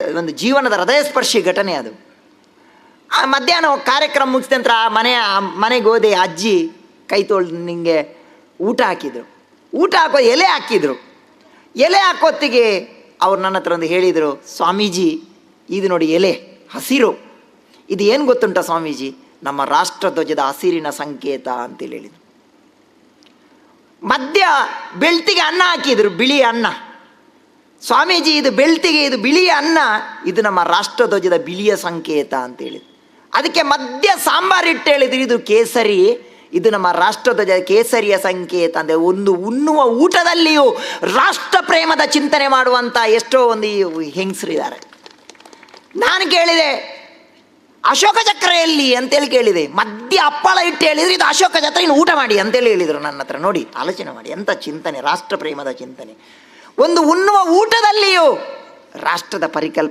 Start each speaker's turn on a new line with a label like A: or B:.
A: ಒಂದು ಜೀವನದ ಹೃದಯ ಸ್ಪರ್ಶಿ ಘಟನೆ ಅದು. ಆ ಮಧ್ಯಾಹ್ನ ಕಾರ್ಯಕ್ರಮ ಮುಗಿಸಿದ ನಂತರ ಆ ಮನೆ ಮನೆಗೆ ಹೋದೆ ಅಜ್ಜಿ ಕೈ ತೊಳ್ದು ನಿಂಗೆ ಊಟ ಹಾಕಿದ್ರು. ಊಟ ಹಾಕೋ ಎಲೆ ಹಾಕಿದ್ರು. ಎಲೆ ಹಾಕೋತ್ತಿಗೆ ಅವ್ರು ನನ್ನ ಹತ್ರ ಒಂದು ಹೇಳಿದರು, ಸ್ವಾಮೀಜಿ, ಇದು ನೋಡಿ ಎಲೆ, ಹಸಿರು. ಇದು ಏನು ಗೊತ್ತುಂಟ ಸ್ವಾಮೀಜಿ? ನಮ್ಮ ರಾಷ್ಟ್ರಧ್ವಜದ ಹಸಿರಿನ ಸಂಕೇತ ಅಂತೇಳಿ ಹೇಳಿದರು. ಮಧ್ಯ ಬೆಳ್ತಿಗೆ ಅನ್ನ ಹಾಕಿದ್ರು, ಬಿಳಿ ಅನ್ನ. ಸ್ವಾಮೀಜಿ, ಇದು ಬೆಳ್ತಿಗೆ, ಇದು ಬಿಳಿಯ ಅನ್ನ, ಇದು ನಮ್ಮ ರಾಷ್ಟ್ರಧ್ವಜದ ಬಿಳಿಯ ಸಂಕೇತ ಅಂತ ಹೇಳಿದ್ರು. ಅದಕ್ಕೆ ಮಧ್ಯ ಸಾಂಬಾರ್ ಇಟ್ಟು ಹೇಳಿದ್ರು, ಇದು ಕೇಸರಿ, ಇದು ನಮ್ಮ ರಾಷ್ಟ್ರಧ್ವಜ ಕೇಸರಿಯ ಸಂಕೇತ ಅಂದರೆ ಒಂದು ಉಣ್ಣುವ ಊಟದಲ್ಲಿಯೂ ರಾಷ್ಟ್ರ ಪ್ರೇಮದ ಚಿಂತನೆ ಮಾಡುವಂಥ ಎಷ್ಟೋ ಒಂದು ಹೆಂಗಸರು ಇದ್ದಾರೆ. ನಾನು ಕೇಳಿದೆ, ಅಶೋಕ ಚಕ್ರ ಎಲ್ಲಿ ಅಂತೇಳಿ ಕೇಳಿದೆ. ಮಧ್ಯ ಅಪ್ಪಳ ಇಟ್ಟು ಹೇಳಿದ್ರು, ಇದು ಅಶೋಕ ಚಕ್ರ, ಇನ್ನು ಊಟ ಮಾಡಿ ಅಂತೇಳಿ ಹೇಳಿದರು ನನ್ನ ಹತ್ರ. ನೋಡಿ, ಆಲೋಚನೆ ಮಾಡಿ ಎಂಥ ಚಿಂತನೆ, ರಾಷ್ಟ್ರ ಪ್ರೇಮದ ಚಿಂತನೆ. ಒಂದು ಉಣ್ಣುವ ಊಟದಲ್ಲಿಯೂ ರಾಷ್ಟ್ರದ ಪರಿಕಲ್ಪನೆ